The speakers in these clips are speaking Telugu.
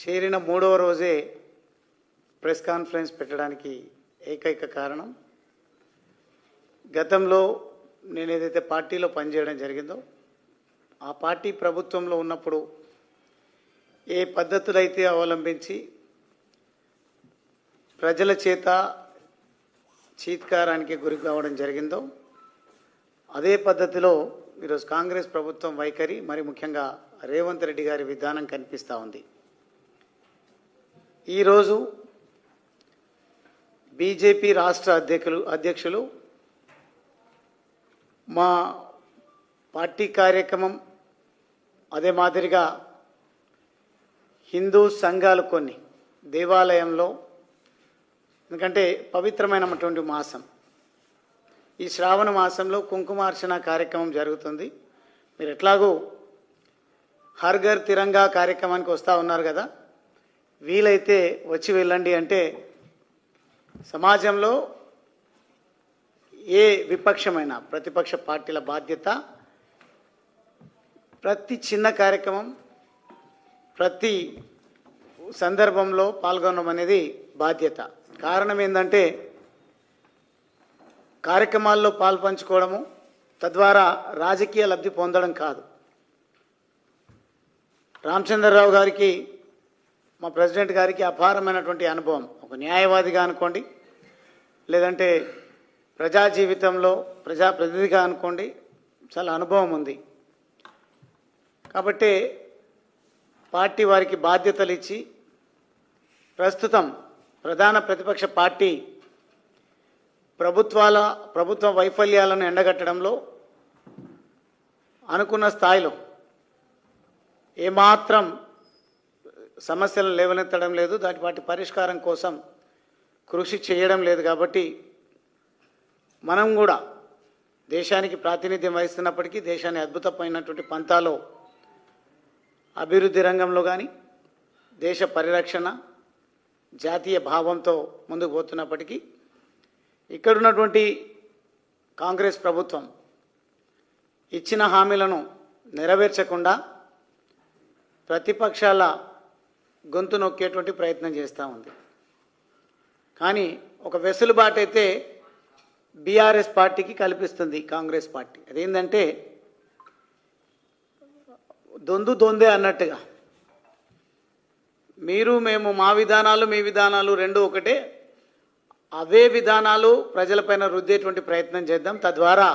చేరిన మూడవ రోజే ప్రెస్ కాన్ఫరెన్స్ పెట్టడానికి ఏకైక కారణం. గతంలో నేను ఏదైతే పార్టీలో పనిచేయడం జరిగిందో ఆ పార్టీ ప్రభుత్వంలో ఉన్నప్పుడు ఏ పద్ధతులైతే అవలంబించి ప్రజల చేత చీత్కారానికి గురి కావడం జరిగిందో అదే పద్ధతిలో ఈరోజు కాంగ్రెస్ ప్రభుత్వం వైఖరి మరి ముఖ్యంగా రేవంత్ రెడ్డి గారి విధానం కనిపిస్తూ ఉంది. ఈరోజు బీజేపీ రాష్ట్ర అధ్యక్షులు అధ్యక్షులు మా పార్టీ కార్యక్రమం అదే మాదిరిగా హిందూ సంఘాలు కొన్ని దేవాలయంలో ఎందుకంటే పవిత్రమైనటువంటి మాసం. ఈ శ్రావణ మాసంలో కుంకుమార్చన కార్యక్రమం జరుగుతుంది. మీరు ఎట్లాగూ హర్ఘర్ తిరంగా కార్యక్రమానికి వస్తూ ఉన్నారు కదా. వీలైతే వచ్చి వెళ్ళండి అంటే సమాజంలో ఏ విపక్షమైన ప్రతిపక్ష పార్టీల బాధ్యత ప్రతి చిన్న కార్యక్రమం ప్రతి సందర్భంలో పాల్గొనడం అనేది బాధ్యత. కారణం ఏంటంటే కార్యక్రమాల్లో పాల్పంచుకోవడము తద్వారా రాజకీయ లబ్ధి పొందడం కాదు. రామచంద్రరావు గారికి మా ప్రెసిడెంట్ గారికి అపారమైనటువంటి అనుభవం. ఒక న్యాయవాదిగా అనుకోండి లేదంటే ప్రజా జీవితంలో ప్రజాప్రతినిధిగా అనుకోండి చాలా అనుభవం ఉంది. కాబట్టి పార్టీ వారికి బాధ్యతలు ఇచ్చి ప్రస్తుతం ప్రధాన ప్రతిపక్ష పార్టీ ప్రభుత్వాల ప్రభుత్వ వైఫల్యాలను ఎండగట్టడంలో అనుకున్న స్థాయిలో ఏమాత్రం సమస్యలను లేవనెత్తడం లేదు దాటి వాటి పరిష్కారం కోసం కృషి చేయడం లేదు కాబట్టి మనం కూడా దేశానికి ప్రాతినిధ్యం వహిస్తున్నప్పటికీ దేశాన్ని అద్భుతమైనటువంటి పంతాలో అభివృద్ధి రంగంలో కానీ దేశ పరిరక్షణ జాతీయ భావంతో ముందుకు పోతున్నప్పటికీ ఇక్కడున్నటువంటి కాంగ్రెస్ ప్రభుత్వం ఇచ్చిన హామీలను నెరవేర్చకుండా ప్రతిపక్షాల గొంతు నొక్కేటువంటి ప్రయత్నం చేస్తూ ఉంది. కానీ ఒక వెసులుబాటు అయితే బీఆర్ఎస్ పార్టీకి కల్పిస్తుంది కాంగ్రెస్ పార్టీ. అదేంటంటే దొందు దొందే అన్నట్టుగా. మీరు మేము మా విధానాలు మీ విధానాలు రెండు ఒకటే. అవే విధానాలు ప్రజలపైన రుద్దేటువంటి ప్రయత్నం చేద్దాం. తద్వారా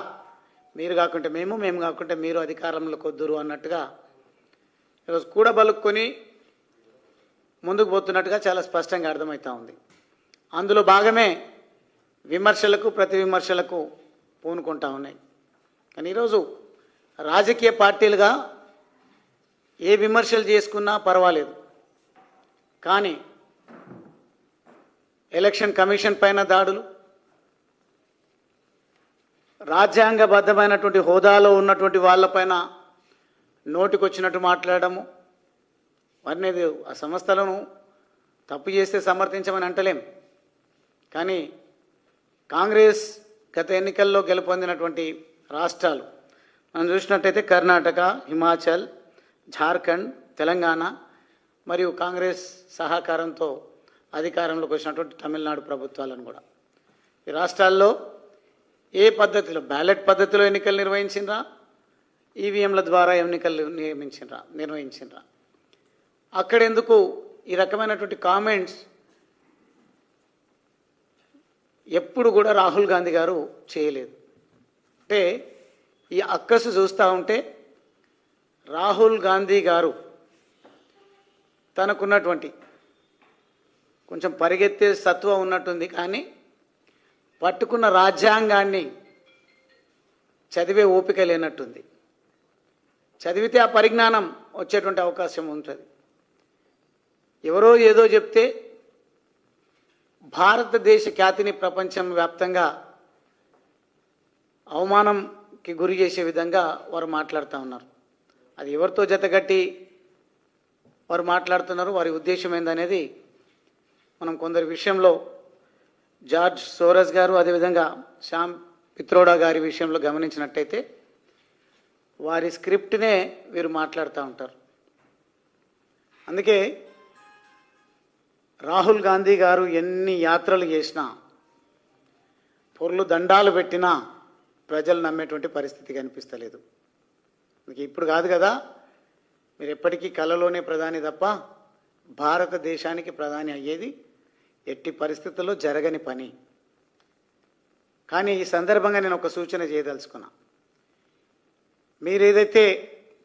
మీరు కాకుంటే మేము మేము కాకుంటే మీరు అధికారంలోకి వద్దురు అన్నట్టుగా ఈరోజు కూడబలుక్కొని ముందుకు పోతున్నట్టుగా చాలా స్పష్టంగా అర్థమవుతా ఉంది. అందులో భాగమే విమర్శలకు ప్రతి విమర్శలకు పూనుకుంటా ఉన్నాయి. కానీ ఈరోజు రాజకీయ పార్టీలుగా ఏ విమర్శలు చేసుకున్నా పర్వాలేదు. కానీ ఎలక్షన్ కమిషన్ పైన దాడులు రాజ్యాంగబద్ధమైనటువంటి హోదాలో ఉన్నటువంటి వాళ్ళపైన నోటికొచ్చినట్టు మాట్లాడము వారిని ఆ సంస్థలను తప్పు చేస్తే సమర్థించమని అంటలేం. కానీ కాంగ్రెస్ గత ఎన్నికల్లో గెలుపొందినటువంటి రాష్ట్రాలు. మనం చూసినట్టయితే కర్ణాటక హిమాచల్ జార్ఖండ్ తెలంగాణ మరియు కాంగ్రెస్ సహకారంతో అధికారంలోకి వచ్చినటువంటి తమిళనాడు ప్రభుత్వాలను కూడా. ఈ రాష్ట్రాల్లో ఏ పద్ధతిలో బ్యాలెట్ పద్ధతిలో ఎన్నికలు నిర్వహించినరా? ఈవీఎంల ద్వారా ఎన్నికలు నియమించినరా నిర్వహించినరా? అక్కడెందుకు ఈ రకమైనటువంటి కామెంట్స్ ఎప్పుడు కూడా రాహుల్ గాంధీ గారు చేయలేదు. అంటే ఈ అక్కసు చూస్తూ ఉంటే రాహుల్ గాంధీ గారు తనకున్నటువంటి కొంచెం పరిగెత్తే సత్వం ఉన్నట్టుంది కానీ పట్టుకున్న రాజ్యాంగాన్ని చదివే ఓపిక లేనట్టుంది. చదివితే ఆ పరిజ్ఞానం వచ్చేటువంటి అవకాశం ఉంటుంది. ఎవరో ఏదో చెప్తే భారతదేశ ఖ్యాతిని ప్రపంచం వ్యాప్తంగా అవమానంకి గురి చేసే విధంగా వారు మాట్లాడుతూ ఉన్నారు. అది ఎవరితో జతగట్టి వారు మాట్లాడుతున్నారు వారి ఉద్దేశం ఏందనేది మనం కొందరి విషయంలో జార్జ్ సోరస్ గారు అదేవిధంగా శ్యామ్ పిత్రోడా గారి విషయంలో గమనించినట్టయితే వారి స్క్రిప్ట్నే వీరు మాట్లాడుతూ ఉంటారు. అందుకే రాహుల్ గాంధీ గారు ఎన్ని యాత్రలు చేసినా పొర్లు దండాలు పెట్టినా ప్రజలు నమ్మేటువంటి పరిస్థితి కనిపిస్తలేదు. మీకు ఇప్పుడు కాదు కదా మీరు ఎప్పటికీ కళలోనే ప్రధాని తప్ప భారతదేశానికి ప్రధాని అయ్యేది ఎట్టి పరిస్థితుల్లో జరగని పని. కానీ ఈ సందర్భంగా నేను ఒక సూచన చేయదలుచుకున్నా. మీరు ఏదైతే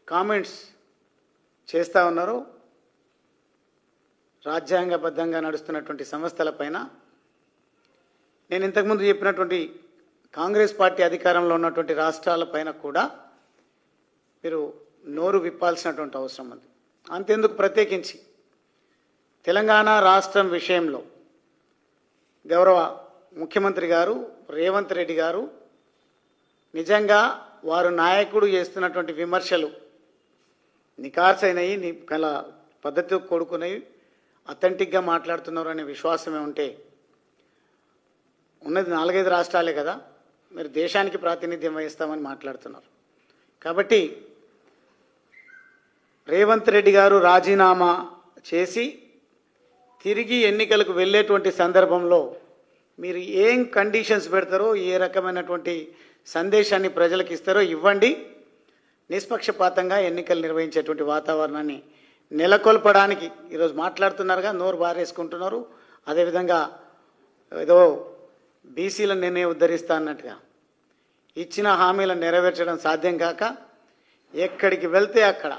కామెంట్స్ చేస్తూ ఉన్నారో రాజ్యాంగబద్ధంగా నడుస్తున్నటువంటి సంస్థలపైన నేను ఇంతకుముందు చెప్పినటువంటి కాంగ్రెస్ పార్టీ అధికారంలో ఉన్నటువంటి రాష్ట్రాలపైన కూడా మీరు నోరు విప్పాల్సినటువంటి అవసరం ఉంది. అంతెందుకు ప్రత్యేకించి తెలంగాణ రాష్ట్రం విషయంలో గౌరవ ముఖ్యమంత్రి గారు రేవంత్ రెడ్డి గారు నిజంగా వారు నాయకుడు చేస్తున్నటువంటి విమర్శలు నికార్సైనవి నీ కల పద్ధతితో కొడుకునేవి అథెంటిక్గా మాట్లాడుతున్నారు అనే విశ్వాసమే ఉంటే ఉన్నది నాలుగైదు రాష్ట్రాలే కదా మీరు దేశానికి ప్రాతినిధ్యం వహిస్తామని మాట్లాడుతున్నారు. కాబట్టి రేవంత్ రెడ్డి గారు రాజీనామా చేసి తిరిగి ఎన్నికలకు వెళ్ళేటువంటి సందర్భంలో మీరు ఏం కండిషన్స్ పెడతారో ఏ రకమైనటువంటి సందేశాన్ని ప్రజలకు ఇస్తారో ఇవ్వండి. నిష్పక్షపాతంగా ఎన్నికలు నిర్వహించేటువంటి వాతావరణాన్ని నెలకొల్పడానికి ఈరోజు మాట్లాడుతున్నారుగా నోరు బారేసుకుంటున్నారు. అదేవిధంగా ఏదో బీసీలను నేనే ఉద్ధరిస్తా అన్నట్టుగా. ఇచ్చిన హామీలను నెరవేర్చడం సాధ్యం కాక ఎక్కడికి వెళ్తే అక్కడ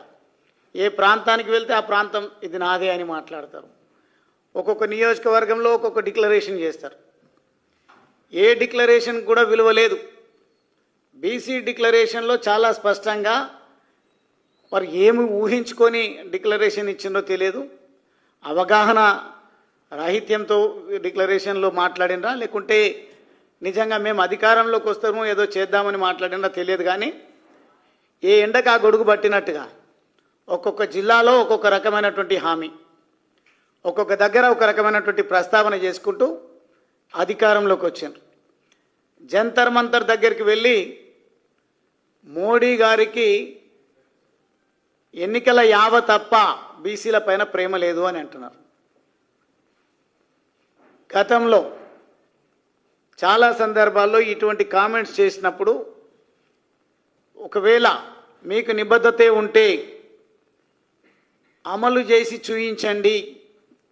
ఏ ప్రాంతానికి వెళ్తే ఆ ప్రాంతం ఇది నాదే అని మాట్లాడతారు. ఒక్కొక్క నియోజకవర్గంలో ఒక్కొక్క డిక్లరేషన్ చేస్తారు. ఏ డిక్లరేషన్ కూడా విలువ లేదు. బీసీ డిక్లరేషన్లో చాలా స్పష్టంగా వారు ఏమి ఊహించుకొని డిక్లరేషన్ ఇచ్చిందో తెలియదు. అవగాహన రాహిత్యంతో డిక్లరేషన్లో మాట్లాడినరా? లేకుంటే నిజంగా మేము అధికారంలోకి వస్తాము ఏదో చేద్దామని మాట్లాడినా తెలియదు కానీ ఏ ఎండకు ఆ గొడుగు పట్టినట్టుగా ఒక్కొక్క జిల్లాలో ఒక్కొక్క రకమైనటువంటి హామీ ఒక్కొక్క దగ్గర ఒక రకమైనటువంటి ప్రస్తావన చేసుకుంటూ అధికారంలోకి వచ్చారు జంతర్ మంతర్ దగ్గరికి వెళ్ళి మోడీ గారికి ఎన్నికల యావ తప్ప బీసీల పైన ప్రేమ లేదు అని అంటున్నారు. గతంలో చాలా సందర్భాల్లో ఇటువంటి కామెంట్స్ చేసినప్పుడు ఒకవేళ మీకు నిబద్ధతే ఉంటే అమలు చేసి చూయించండి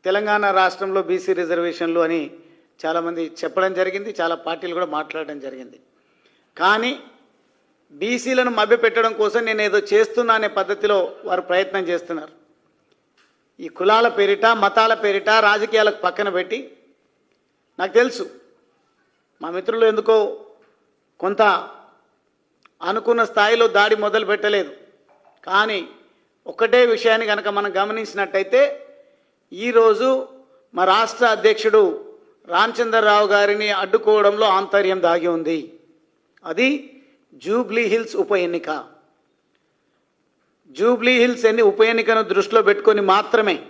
తెలంగాణ రాష్ట్రంలో బీసీ రిజర్వేషన్లు అని చాలామంది చెప్పడం జరిగింది చాలా పార్టీలు కూడా మాట్లాడడం జరిగింది. కానీ బీసీలను మభ్యపెట్టడం కోసం నేను ఏదో చేస్తున్నా అనే పద్ధతిలో వారు ప్రయత్నం చేస్తున్నారు. ఈ కులాల పేరిట మతాల పేరిట రాజకీయాలకు పక్కన పెట్టి నాకు తెలుసు మా మిత్రులు ఎందుకో కొంత అనుకున్న స్థాయిలో దాడి మొదలు పెట్టలేదు. కానీ ఒకటే విషయాన్ని కనుక మనం గమనించినట్టయితే ఈరోజు మా రాష్ట్ర అధ్యక్షుడు రామచంద్రరావు గారిని అడ్డుకోవడంలో ఆంతర్యం దాగి ఉంది. అది జూబ్లీ హిల్స్ ఉప ఎన్నిక. జూబ్లీ హిల్స్ ఎన్ని ఉప ఎన్నికను దృష్టిలో పెట్టుకొని మాత్రమే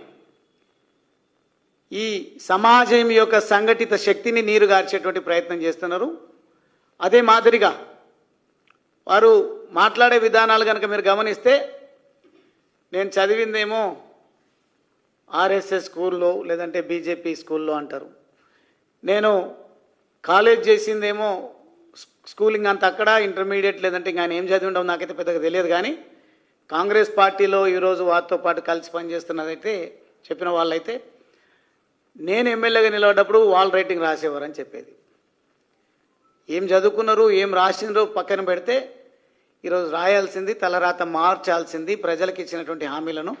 ఈ సమాజం యొక్క సంఘటిత శక్తిని నీరుగార్చేటువంటి ప్రయత్నం చేస్తున్నారు. అదే మాదిరిగా వారు మాట్లాడే విధానాలు కనుక మీరు గమనిస్తే నేను చదివిందేమో ఆర్ఎస్ఎస్ స్కూల్లో లేదంటే బీజేపీ స్కూల్లో అంటారు. నేను కాలేజ్ చేసిందేమో స్కూలింగ్ అంత అక్కడ ఇంటర్మీడియట్ లేదంటే ఇంకా ఏం చదివి ఉండవు నాకైతే పెద్దగా తెలియదు కానీ కాంగ్రెస్ పార్టీలో ఈరోజు వారితో పాటు కలిసి పనిచేస్తున్నదైతే చెప్పిన వాళ్ళైతే నేను ఎమ్మెల్యేగా నిలబడ్డప్పుడు వాల్ రైటింగ్ రాసేవారని చెప్పేది. ఏం చదువుకున్నారు ఏం రాసిండ్రో పక్కన పెడితే ఈరోజు రాయాల్సింది తలరాత మార్చాల్సింది ప్రజలకు ఇచ్చినటువంటి హామీలను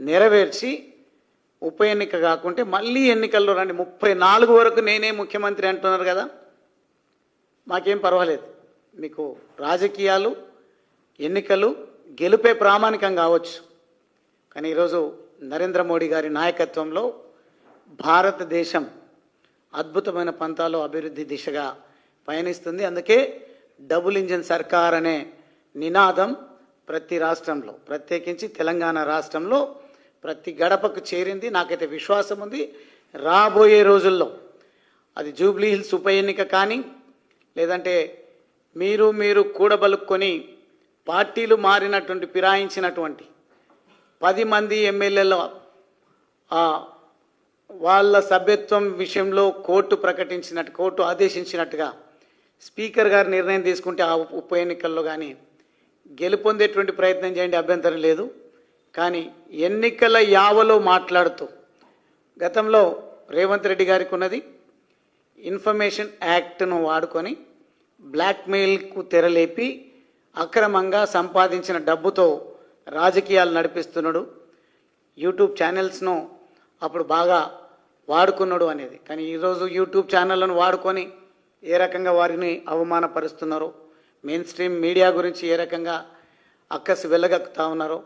నెరవేర్చి ఉప ఎన్నిక కాకుంటే మళ్ళీ ఎన్నికల్లో రండి. ముప్పై నాలుగు వరకు నేనే ముఖ్యమంత్రి అంటున్నారు కదా. మాకేం పర్వాలేదు. మీకు రాజకీయాలు ఎన్నికలు గెలుపే ప్రామాణికం కావచ్చు. కానీ ఈరోజు నరేంద్ర మోడీ గారి నాయకత్వంలో భారతదేశం అద్భుతమైన పంతాలో అభివృద్ధి దిశగా పయనిస్తుంది. అందుకే డబుల్ ఇంజిన్ సర్కార్ అనే నినాదం ప్రతి రాష్ట్రంలో ప్రత్యేకించి తెలంగాణ రాష్ట్రంలో ప్రతి గడపకు చేరింది. నాకైతే విశ్వాసం ఉంది. రాబోయే రోజుల్లో అది జూబ్లీ హిల్స్ ఉప ఎన్నిక కానీ లేదంటే మీరు మీరు కూడబలుక్కొని పార్టీలు మారినటువంటి ఫిరాయించినటువంటి పది మంది ఎమ్మెల్యేల ఆ వాళ్ళ సభ్యత్వం విషయంలో కోర్టు ప్రకటించినట్టు కోర్టు ఆదేశించినట్టుగా స్పీకర్ గారు నిర్ణయం తీసుకుంటే ఆ ఉప ఎన్నికల్లో కానీ గెలుపొందేటువంటి ప్రయత్నం చేయండి అభ్యంతరం లేదు. కానీ ఎన్నికల యావలో మాట్లాడుతూ గతంలో రేవంత్ రెడ్డి గారికి ఉన్నది ఇన్ఫర్మేషన్ యాక్ట్ను వాడుకొని బ్లాక్మెయిల్కు తెరలేపి అక్రమంగా సంపాదించిన డబ్బుతో రాజకీయాలు నడిపిస్తున్నాడు. యూట్యూబ్ ఛానల్స్ను అప్పుడు బాగా వాడుకున్నాడు అనేది. కానీ ఈరోజు యూట్యూబ్ ఛానళ్ళను వాడుకొని ఏ రకంగా వారిని అవమానపరుస్తున్నారో మెయిన్ స్ట్రీమ్ మీడియా గురించి ఏ రకంగా అక్కసి వెళ్ళగక్కుతా ఉన్నారో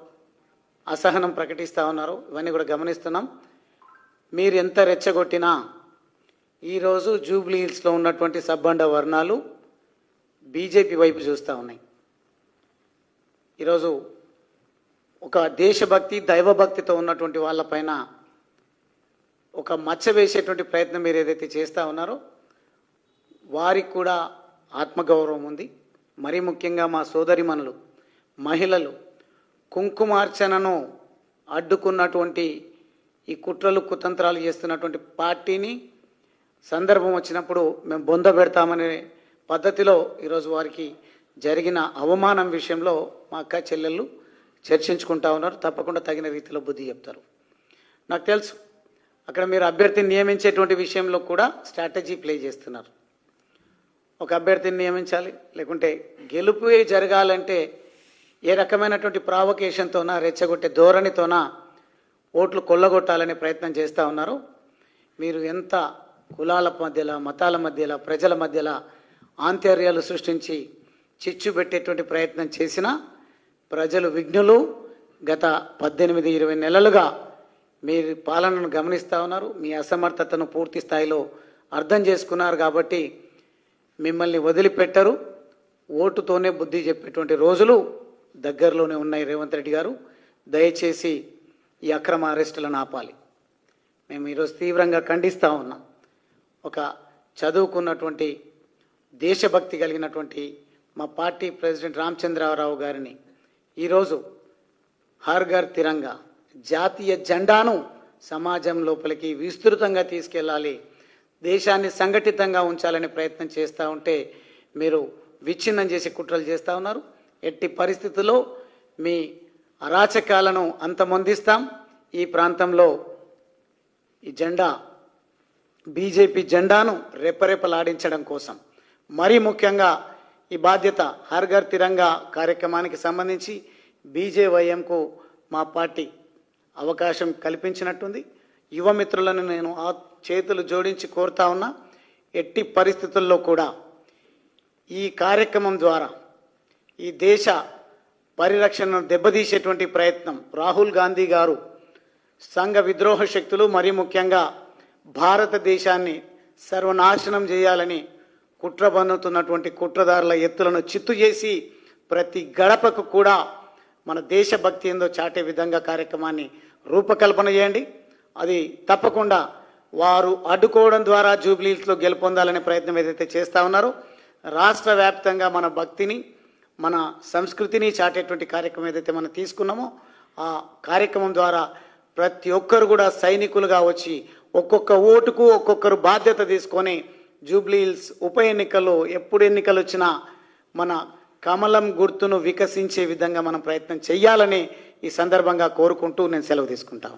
అసహనం ప్రకటిస్తూ ఉన్నారో ఇవన్నీ కూడా గమనిస్తున్నాం. మీరు ఎంత రెచ్చగొట్టినా ఈరోజు జూబ్లీ హిల్స్లో ఉన్నటువంటి సబ్బండ వర్ణాలు బీజేపీ వైపు చూస్తూ ఉన్నాయి. ఈరోజు ఒక దేశభక్తి దైవభక్తితో ఉన్నటువంటి వాళ్ళపైన ఒక మచ్చ వేసేటువంటి ప్రయత్నం మీరు ఏదైతే చేస్తూ ఉన్నారో వారికి కూడా ఆత్మగౌరవం ఉంది. మరీ ముఖ్యంగా మా సోదరిమణులు మహిళలు కుంకుమార్చనను అడ్డుకున్నటువంటి ఈ కుట్రలు కుతంత్రాలు చేస్తున్నటువంటి పార్టీని సందర్భం వచ్చినప్పుడు మేము బొంద పెడతామనే పద్ధతిలో ఈరోజు వారికి జరిగిన అవమానం విషయంలో మా అక్క చెల్లెళ్ళు చర్చించుకుంటా ఉన్నారు. తప్పకుండా తగిన రీతిలో బుద్ధి చెప్తారు. నాకు తెలుసు అక్కడ మీరు అభ్యర్థిని నియమించేటువంటి విషయంలో కూడా స్ట్రాటజీ ప్లే చేస్తున్నారు. ఒక అభ్యర్థిని నియమించాలి లేకుంటే గెలుపు జరగాలంటే ఏ రకమైనటువంటి ప్రావకేషన్తోనా రెచ్చగొట్టే ధోరణితోనా ఓట్లు కొల్లగొట్టాలనే ప్రయత్నం చేస్తూ ఉన్నారు. మీరు ఎంత కులాల మధ్యలో మతాల మధ్యలో ప్రజల మధ్యలో ఆంతర్యాలు సృష్టించి చిచ్చు పెట్టేటువంటి ప్రయత్నం చేసిన ప్రజలు విఘ్నులు. గత పద్దెనిమిది ఇరవై నెలలుగా మీరు పాలనను గమనిస్తూ ఉన్నారు. మీ అసమర్థతను పూర్తి స్థాయిలో అర్థం చేసుకున్నారు కాబట్టి మిమ్మల్ని వదిలిపెట్టరు. ఓటుతోనే బుద్ధి చెప్పేటువంటి రోజులు దగ్గరలోనే ఉన్నాయి రేవంత్ రెడ్డి గారు. దయచేసి ఈ అక్రమ అరెస్టులను ఆపాలి. మేము ఈరోజు తీవ్రంగా ఖండిస్తూ ఉన్నాం. ఒక చదువుకున్నటువంటి దేశభక్తి కలిగినటువంటి మా పార్టీ ప్రెసిడెంట్ రామచంద్రరావు గారిని ఈరోజు హార్గర్ తిరంగా జాతీయ జెండాను సమాజం లోపలికి విస్తృతంగా తీసుకెళ్ళాలి దేశాన్ని సంఘటితంగా ఉంచాలనే ప్రయత్నం చేస్తూ ఉంటే మీరు విచ్ఛిన్నం చేసి కుట్రలు చేస్తూ ఉన్నారు. ఎట్టి పరిస్థితుల్లో మీ అరాచకాలను అంతమొందిస్తాం. ఈ ప్రాంతంలో ఈ జెండా బీజేపీ జెండాను రెపరెపలాడించడం కోసం. మరీ ముఖ్యంగా ఈ బాధ్యత హర్ ఘర్ తిరంగా కార్యక్రమానికి సంబంధించి బీజేవైఎంకు మా పార్టీ అవకాశం కల్పించినట్టుంది. యువమిత్రులను నేను ఆ చేతులు జోడించి కోరుతా ఉన్నా ఎట్టి పరిస్థితుల్లో కూడా ఈ కార్యక్రమం ద్వారా ఈ దేశ పరిరక్షణను దెబ్బతీసేటువంటి ప్రయత్నం రాహుల్ గాంధీ గారు సంఘ విద్రోహ శక్తులు మరీ ముఖ్యంగా భారతదేశాన్ని సర్వనాశనం చేయాలని కుట్ర పన్నుతున్నటువంటి కుట్రదారుల ఎత్తులను చిత్తు చేసి ప్రతి గడపకు కూడా మన దేశభక్తి ఏందో చాటే విధంగా కార్యక్రమాన్ని రూపకల్పన చేయండి. అది తప్పకుండా వారు అడ్డుకోవడం ద్వారా జూబ్లీస్లో గెలుపొందాలనే ప్రయత్నం ఏదైతే చేస్తా ఉన్నారో రాష్ట్ర వ్యాప్తంగా మన భక్తిని మన సంస్కృతిని చాటేటువంటి కార్యక్రమం ఏదైతే మనం తీసుకున్నామో ఆ కార్యక్రమం ద్వారా ప్రతి ఒక్కరు కూడా సైనికులుగా వచ్చి ఒక్కొక్క ఓటుకు ఒక్కొక్కరు బాధ్యత తీసుకొని జూబ్లీహిల్స్ ఉప ఎన్నికల్లో ఎప్పుడు ఎన్నికలు వచ్చినా మన కమలం గుర్తును వికసించే విధంగా మనం ప్రయత్నం చేయాలని ఈ సందర్భంగా కోరుకుంటూ నేను సెలవు తీసుకుంటా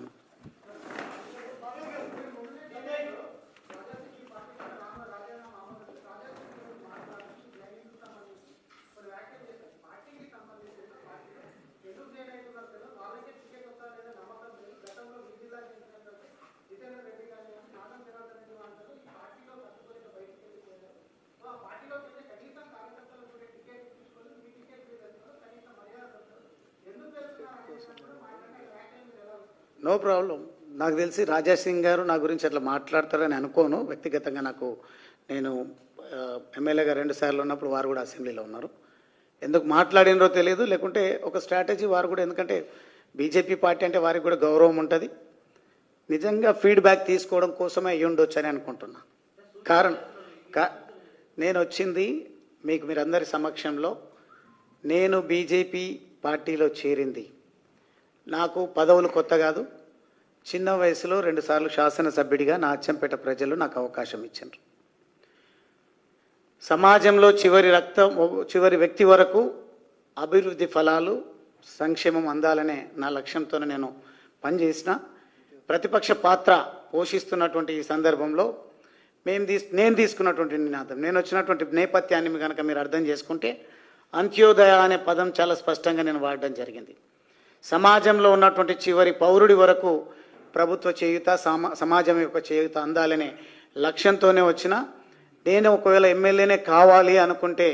నో ప్రాబ్లం. నాకు తెలిసి రాజా సింగ్ గారు నా గురించి అట్లా మాట్లాడతారని అనుకోను. వ్యక్తిగతంగా నాకు నేను ఎమ్మెల్యే ఎమ్మెల్యేగా రెండు సార్లు ఉన్నప్పుడు వారు కూడా అసెంబ్లీలో ఉన్నారు. ఎందుకు మాట్లాడినరో తెలియదు. లేకుంటే ఒక స్ట్రాటజీ వారు కూడా ఎందుకంటే బీజేపీ పార్టీ అంటే వారికి కూడా గౌరవం ఉంటుంది. నిజంగా ఫీడ్బ్యాక్ తీసుకోవడం కోసమే అయ్యి ఉండొచ్చు అని అనుకుంటున్నా. కారణం కా నేను వచ్చింది మీకు మీరందరి సమక్షంలో. నేను బీజేపీ పార్టీలో చేరింది. నాకు పదవులు కొత్త కాదు. చిన్న వయసులో రెండుసార్లు శాసనసభ్యుడిగా నా అచ్చంపేట ప్రజలు నాకు అవకాశం ఇచ్చారు సమాజంలో చివరి రక్తం చివరి వ్యక్తి వరకు అభివృద్ధి ఫలాలు సంక్షేమం అందాలనే నా లక్ష్యంతో నేను పనిచేసిన. ప్రతిపక్ష పాత్ర పోషిస్తున్నటువంటి ఈ సందర్భంలో మేము తీసు నేను తీసుకున్నటువంటి నినాదం నేను వచ్చినటువంటి నేపథ్యాన్ని కనుక మీరు అర్థం చేసుకుంటే అంత్యోదయ అనే పదం చాలా స్పష్టంగా నేను వాడడం జరిగింది. సమాజంలో ఉన్నటువంటి చివరి పౌరుడి వరకు ప్రభుత్వ చేయుత సమా సమాజం యొక్క చేయుత అందాలనే లక్ష్యంతోనే వచ్చిన నేను ఒకవేళ ఎమ్మెల్యేనే కావాలి అనుకుంటే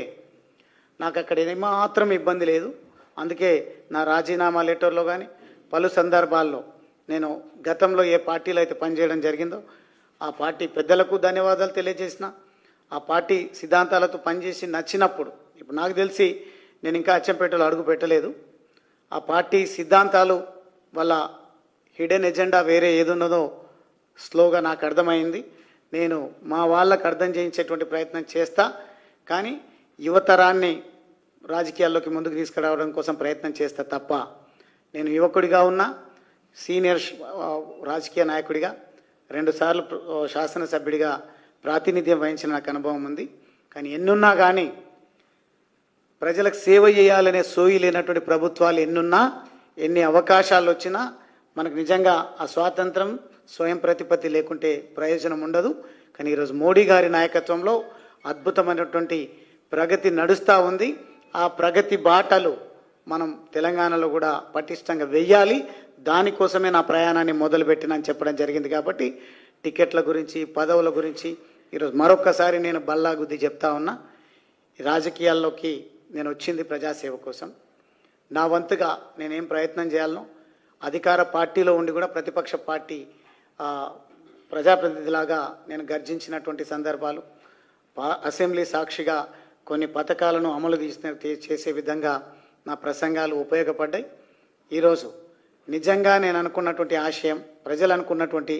నాకు అక్కడ ఏమాత్రం ఇబ్బంది లేదు. అందుకే నా రాజీనామా లెటర్లో కానీ పలు సందర్భాల్లో నేను గతంలో ఏ పార్టీలో అయితే పనిచేయడం జరిగిందో ఆ పార్టీ పెద్దలకు ధన్యవాదాలు తెలియజేసిన ఆ పార్టీ సిద్ధాంతాలతో పనిచేసి నచ్చినప్పుడు ఇప్పుడు నాకు తెలిసి నేను ఇంకా అచ్చంపేటలో అడుగు పెట్టలేదు. ఆ పార్టీ సిద్ధాంతాలు వాళ్ళ హిడెన్ ఎజెండా వేరే ఏదున్నదో స్లోగా నాకు అర్థమైంది. నేను మా వాళ్ళకు అర్థం చేయించేటువంటి ప్రయత్నం చేస్తా కానీ యువతరాన్ని రాజకీయాల్లోకి ముందుకు తీసుకురావడం కోసం ప్రయత్నం చేస్తా తప్ప నేను యువకుడిగా ఉన్నా సీనియర్ రాజకీయ నాయకుడిగా రెండుసార్లు శాసనసభ్యుడిగా ప్రాతినిధ్యం వహించిన నాకు అనుభవం ఉంది. కానీ ఎన్నున్నా కానీ ప్రజలకు సేవ చేయాలనే సోయి లేనటువంటి ప్రభుత్వాలు ఎన్నున్నా ఎన్ని అవకాశాలు వచ్చినా మనకు నిజంగా ఆ స్వాతంత్రం స్వయం ప్రతిపత్తి లేకుంటే ప్రయోజనం ఉండదు. కానీ ఈరోజు మోడీ గారి నాయకత్వంలో అద్భుతమైనటువంటి ప్రగతి నడుస్తూ ఉంది. ఆ ప్రగతి బాటలు మనం తెలంగాణలో కూడా పటిష్టంగా వెయ్యాలి. దానికోసమే నా ప్రయాణాన్ని మొదలుపెట్టినని చెప్పడం జరిగింది కాబట్టి టికెట్ల గురించి పదవుల గురించి ఈరోజు మరొక్కసారి నేను బల్లా గుద్ది చెప్తా ఉన్నా. రాజకీయాల్లోకి నేను వచ్చింది ప్రజాసేవ కోసం. నా వంతుగా నేనేం ప్రయత్నం చేయాలనో అధికార పార్టీలో ఉండి కూడా ప్రతిపక్ష పార్టీ ప్రజాప్రతినిధిలాగా నేను గర్జించినటువంటి సందర్భాలు అసెంబ్లీ సాక్షిగా కొన్ని పథకాలను అమలు తీసిన చేసే విధంగా నా ప్రసంగాలు ఉపయోగపడ్డాయి. ఈరోజు నిజంగా నేను అనుకున్నటువంటి ఆశయం ప్రజలు అనుకున్నటువంటి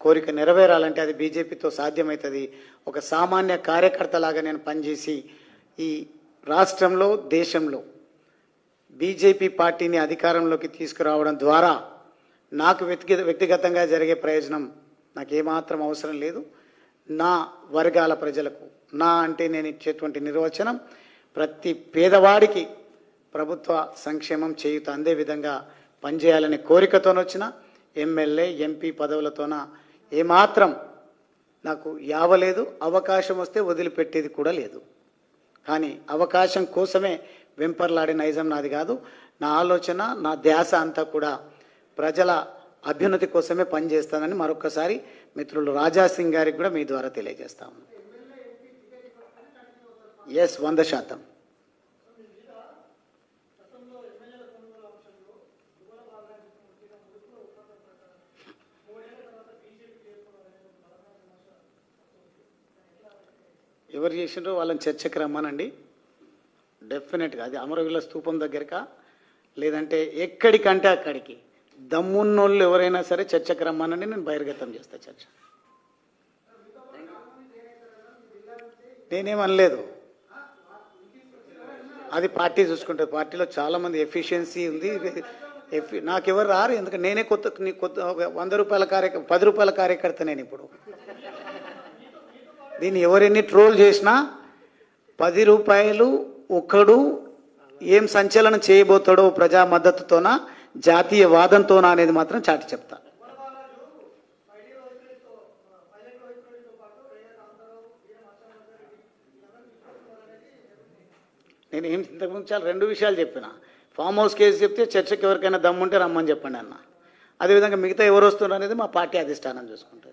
కోరిక నెరవేరాలంటే అది బీజేపీతో సాధ్యమవుతుంది. ఒక సామాన్య కార్యకర్తలాగా నేను పనిచేసి ఈ రాష్ట్రంలో దేశంలో బీజేపీ పార్టీని అధికారంలోకి తీసుకురావడం ద్వారా నాకు వ్యక్తి వ్యక్తిగతంగా జరిగే ప్రయోజనం నాకు ఏమాత్రం అవసరం లేదు. నా వర్గాల ప్రజలకు నా అంటే నేను ఇచ్చేటువంటి నిర్వచనం ప్రతి పేదవాడికి ప్రభుత్వ సంక్షేమం చేయుత అందే విధంగా పనిచేయాలనే కోరికతోనొచ్చిన ఎమ్మెల్యే ఎంపీ పదవులతోన ఏమాత్రం నాకు యావలేదు అవకాశం వస్తే వదిలిపెట్టేది కూడా లేదు. కానీ అవకాశం కోసమే వెంపర్లాడే నైజం నాది కాదు. నా ఆలోచన నా ధ్యాస అంతా కూడా ప్రజల అభ్యున్నతి కోసమే పనిచేస్తానని మరొకసారి మిత్రులు రాజా సింగ్ గారికి కూడా మీ ద్వారా తెలియజేస్తాము. ఎస్ వంద శాతం ఎవరు చేసిండ్రో వాళ్ళని చర్చకు రమ్మనండి. డెఫినెట్గా అది అమరవీల స్తూపం దగ్గరక? లేదంటే ఎక్కడికంటే అక్కడికి? దమ్మున్నోళ్ళు ఎవరైనా సరే చర్చకు రమ్మనండి నేను బహిర్గతం చేస్తా చర్చ. నేనేమనలేదు అది పార్టీ చూసుకుంటుంది పార్టీలో చాలామంది ఎఫిషియన్సీ ఉంది. ఎఫి నాకెవరు రారు ఎందుకంటే నేనే కొత్త నీ కొత్త వంద రూపాయల కార్యక పది రూపాయల కార్యకర్త నేను ఇప్పుడు. దీన్ని ఎవరెన్ని ట్రోల్ చేసినా పది రూపాయలు ఒకడు ఏం సంచలనం చేయబోతాడో ప్రజా మద్దతుతోనా జాతీయ వాదంతోనా అనేది మాత్రం చాటి చెప్తా. నేను ఏం ఇంతకుముందు చాలా రెండు విషయాలు చెప్పిన. ఫామ్ హౌస్ కేసు చెప్తే చర్చకి ఎవరికైనా దమ్ముంటే రమ్మని చెప్పండి అన్న. అదేవిధంగా మిగతా ఎవరు వస్తున్నారు అనేది మా పార్టీ అధిష్టానం చూసుకుంటుంది.